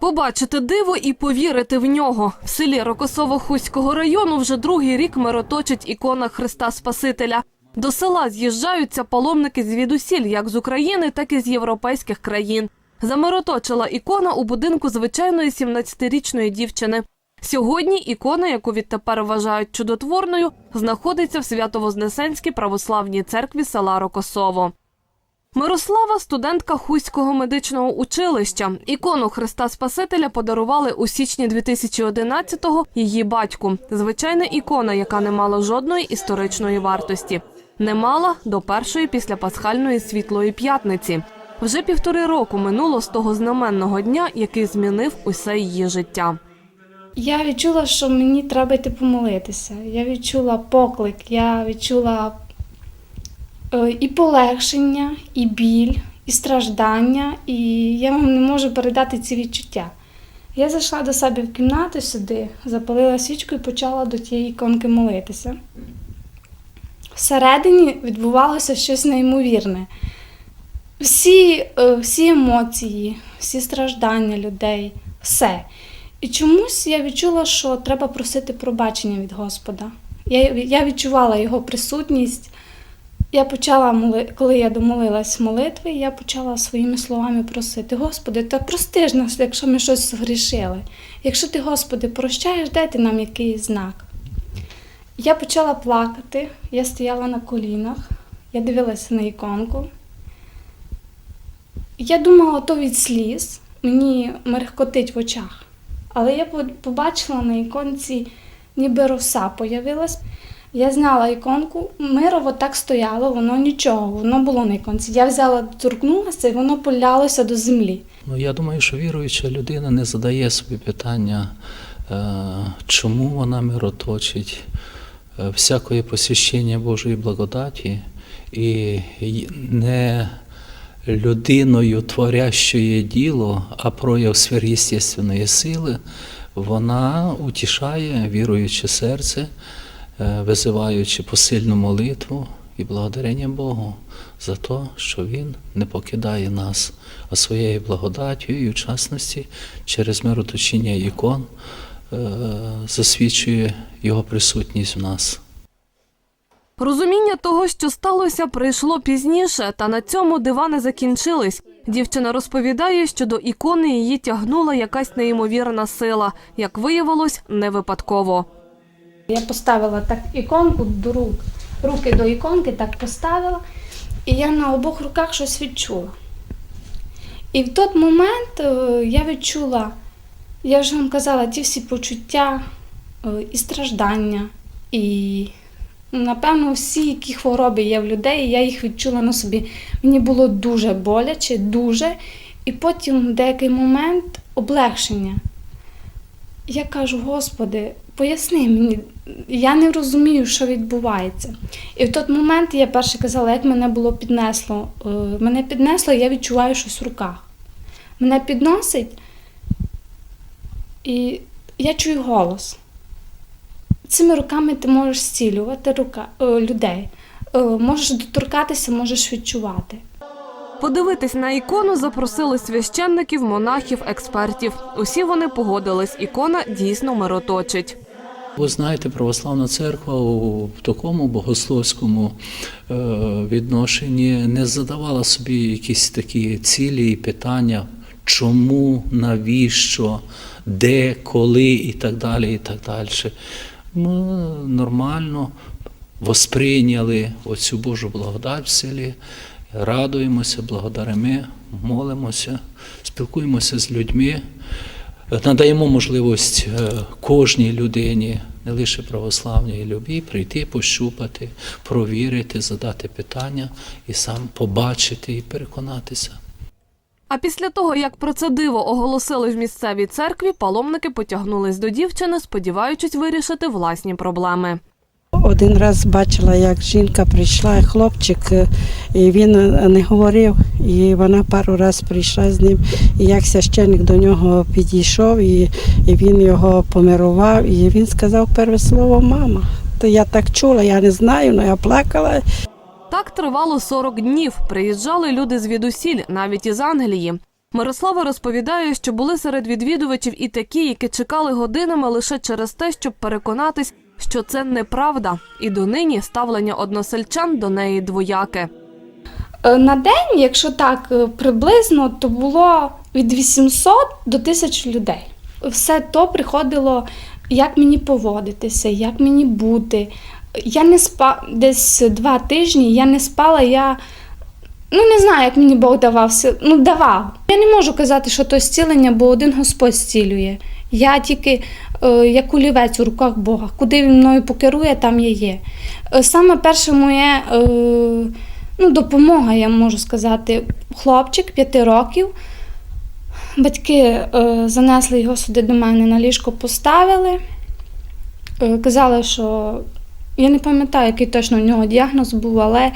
Побачити диво і повірити в нього. В селі Рокосово-Хуського району вже другий рік мироточить ікона Христа Спасителя. До села з'їжджаються паломники звідусіль, як з України, так і з європейських країн. Замироточила ікона у будинку звичайної 17-річної дівчини. Сьогодні ікона, яку відтепер вважають чудотворною, знаходиться в Свято-Вознесенській православній церкві села Рокосово. Мирослава студентка Хуського медичного училища. Ікону Христа Спасителя подарували у січні 2011-го її батьку. Звичайна ікона, яка не мала жодної історичної вартості. Не мала до першої післяпасхальної світлої п'ятниці. Вже півтори року минуло з того знаменного дня, який змінив усе її життя. Я відчула, що мені треба йти помолитися. Я відчула поклик, я відчула і полегшення, і біль, і страждання, і я вам не можу передати ці відчуття. Я зайшла до себе в кімнату сюди, запалила свічку і почала до тієї іконки молитися. Всередині відбувалося щось неймовірне. Всі, е, всі емоції, всі страждання людей, все. І чомусь я відчула, що треба просити пробачення від Господа. Я, я відчувала його присутність. Я почала коли я домолилась молитви, я почала своїми словами просити: Господи, та прости ж нас, якщо ми щось згрішили. Якщо ти, Господи, прощаєш, дайте нам якийсь знак. Я почала плакати, я стояла на колінах, я дивилася на іконку. Я думала, то від сліз мені мерехкотить в очах. Але я побачила на іконці, ніби роса появилась. Я зняла іконку, мирово так стояло, воно нічого, воно було на іконці. Я взяла, торкнулася і воно полялося до землі. Ну, я думаю, що віруюча людина не задає собі питання, е, чому вона мироточить е, всякої посвящення Божої благодаті і не людиною творящої діло, а прояв сверхъестественної сили, вона утішає віруюче серце, визиваючи посильну молитву і благодарення Богу за те, що Він не покидає нас, а своєю благодаттю і в частності через мироточіння ікон е, засвідчує Його присутність в нас. Розуміння того, що сталося, прийшло пізніше, та на цьому дива не закінчились. Дівчина розповідає, що до ікони її тягнула якась неймовірна сила. Як виявилось, не випадково. Я поставила так іконку до рук, руки до іконки так поставила, і я на обох руках щось відчула. І в той момент е, я відчула, я вже вам казала, ті всі почуття е, і страждання, і напевно всі, які хвороби є в людей, я їх відчула на собі. Мені було дуже боляче, дуже. І потім в деякий момент облегшення. Я кажу, Господи, поясни мені, я не розумію, що відбувається. І в той момент я перше казала, як мене було піднесло. Е, Мене піднесло, я відчуваю щось в руках. Мене підносить, і я чую голос. Цими руками ти можеш зцілювати рука, е, людей. Е, Можеш доторкатися, можеш відчувати. Подивитись на ікону запросили священників, монахів, експертів. Усі вони погодились. Ікона дійсно мироточить. Ви знаєте, православна церква у такому богословському е, відношенні не задавала собі якісь такі цілі і питання, чому, навіщо, де, коли і так далі. і так далі. Ми нормально восприйняли оцю Божу благодать в селі, радуємося, благодаримо, молимося, спілкуємося з людьми. Надаємо можливість е, кожній людині, не лише православній любі, прийти, пощупати, провірити, задати питання і сам побачити і переконатися. А після того, як про це диво оголосили в місцевій церкві, паломники потягнулись до дівчини, сподіваючись вирішити власні проблеми. Один раз бачила, як жінка прийшла, хлопчик, е, і він е, не говорив, і вона пару разів прийшла з ним, і як священник до нього підійшов, і, він його помирував, і він сказав перше слово мама. То я так чула, я не знаю, але я плакала. Так тривало 40 днів. Приїжджали люди звідусіль, навіть із Англії. Мирослава розповідає, що були серед відвідувачів і такі, які чекали годинами лише через те, щоб переконатись, що це неправда, і донині ставлення односельчан до неї двояке. Е, На день, якщо так е, приблизно, то було від 800 до 1000 людей. Все то приходило, як мені поводитися, як мені бути. Я не спа десь два тижні, я не спала, я ну не знаю, як мені Бог давав сил. Ну, давав. Я не можу казати, що то зцілення, бо один Господь зцілює. Я тільки як олівець у руках Бога. Куди він мною покерує, там я є. Е, Саме перше моє. Е, ну, допомога, я можу сказати. Хлопчик п'яти років. Батьки е, занесли його сюди до мене на ліжко поставили. Е, казали, що я не пам'ятаю, який точно у нього діагноз був, але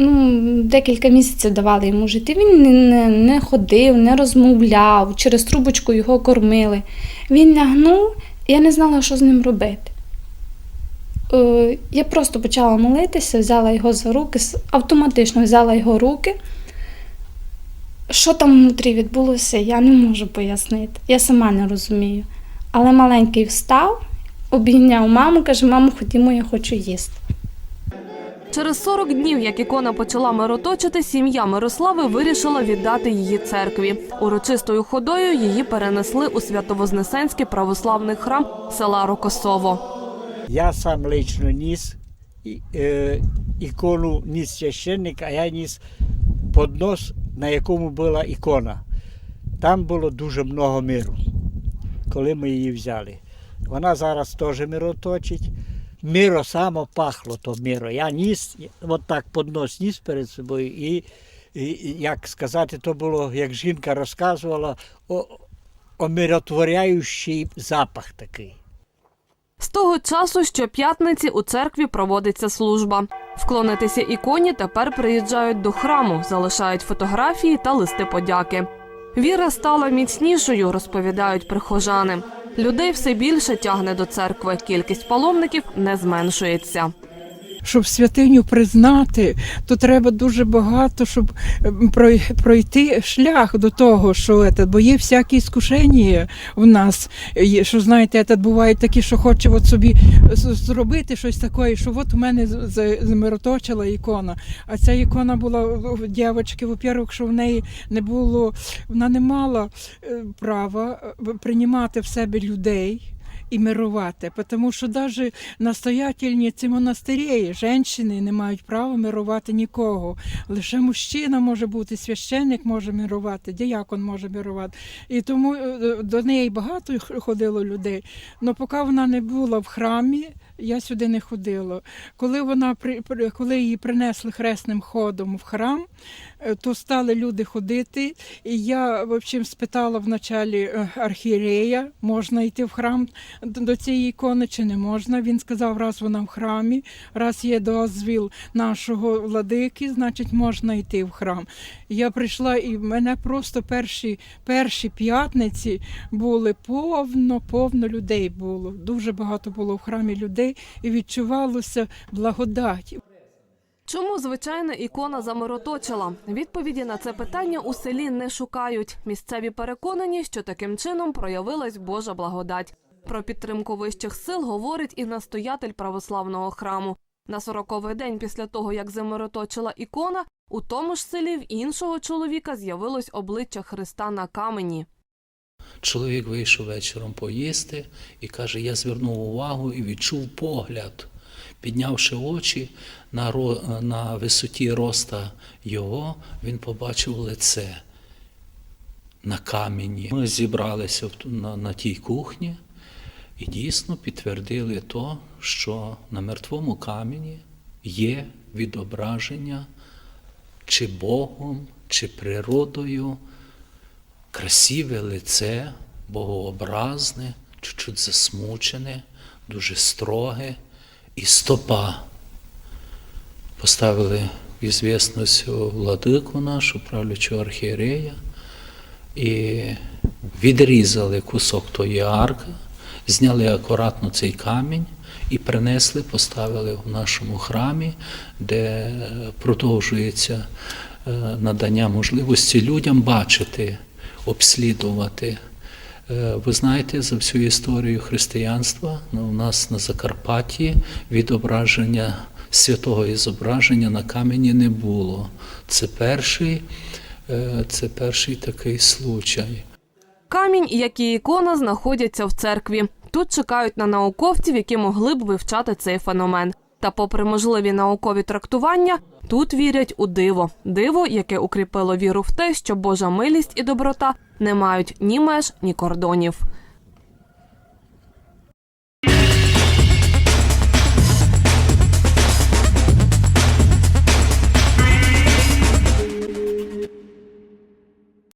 ну, декілька місяців давали йому жити. Він не, не, ходив, не розмовляв, через трубочку його кормили. Він лягнув, і я не знала, що з ним робити. Е, Я просто почала молитися, взяла його за руки, автоматично взяла його руки. Що там внутрі відбулося, я не можу пояснити. Я сама не розумію. Але маленький встав, обійняв маму, каже: мамо, ходімо, я хочу їсти. Через 40 днів, як ікона почала мироточити, сім'я Мирослави вирішила віддати її церкві. Урочистою ходою її перенесли у Святовознесенський православний храм села Рокосово. Я сам лично ніс е, ікону, ніс священник, а я ніс поднос, на якому була ікона. Там було дуже много миру, коли ми її взяли. Вона зараз теж мироточить. Миро само пахло то миро. Я ніс, от так поднос ніс перед собою, і, і, і, як сказати, то було, як жінка розказувала, о, омиротворяючий запах такий. З того часу щоп'ятниці у церкві проводиться служба. Вклонитися іконі тепер приїжджають до храму, залишають фотографії та листи подяки. Віра стала міцнішою, розповідають прихожани. Людей все більше тягне до церкви. Кількість паломників не зменшується. Щоб святиню признати, то треба дуже багато, щоб ем, пройти шлях до того, що це, бо є всякі скушення в нас. Що знаєте, це бувають такі, що хоче от собі зробити щось таке, що от у мене з- з- замироточила ікона. А ця ікона була в дівчинки, во-первых, що в неї не було, вона не мала е, права е, приймати в себе людей. І мирувати, тому що навіть настоятельні ці монастирі, жінки не мають права мирувати нікого. Лише мужчина може бути, священник може мирувати, діякон може мирувати. І тому е, до неї багато ходило людей. Але поки вона не була в храмі, я сюди не ходила. Коли вона коли її принесли хресним ходом в храм, е, то стали люди ходити. І я в общем, спитала вначалі е, архієрея, можна йти в храм до цієї ікони чи не можна. Він сказав, раз вона в храмі, раз є дозвіл нашого владики, значить можна йти в храм. Я прийшла і в мене просто перші, перші п'ятниці були повно, повно людей було. Дуже багато було в храмі людей і відчувалося благодать. Чому звичайна ікона замироточила? Відповіді на це питання у селі не шукають. Місцеві переконані, що таким чином проявилась Божа благодать. Про підтримку вищих сил говорить і настоятель православного храму. На сороковий день після того, як замироточила ікона, у тому ж селі в іншого чоловіка з'явилось обличчя Христа на камені. Чоловік вийшов вечором поїсти і каже: Я звернув увагу і відчув погляд. Піднявши очі на, ро- на висоті роста його, він побачив лице на камені. Ми зібралися на, на тій кухні і дійсно підтвердили то, що на мертвому камені є відображення чи Богом, чи природою красиве лице, богообразне, чуть-чуть засмучене, дуже строге, і стопа. Поставили в ізвісність владику нашу, правлячого архієрея, і відрізали кусок тої арки, зняли акуратно цей камінь і принесли, поставили в нашому храмі, де продовжується е, надання можливості людям бачити обслідувати. Е, Ви знаєте, за всю історію християнства ну, у нас на Закарпатті відображення святого ізображення на камені не було. Це перший, е, це перший такий случай. Камінь, як і ікона, знаходяться в церкві. Тут чекають на науковців, які могли б вивчати цей феномен. Та, попри можливі наукові трактування, тут вірять у диво. Диво, яке укріпило віру в те, що Божа милість і доброта не мають ні меж, ні кордонів.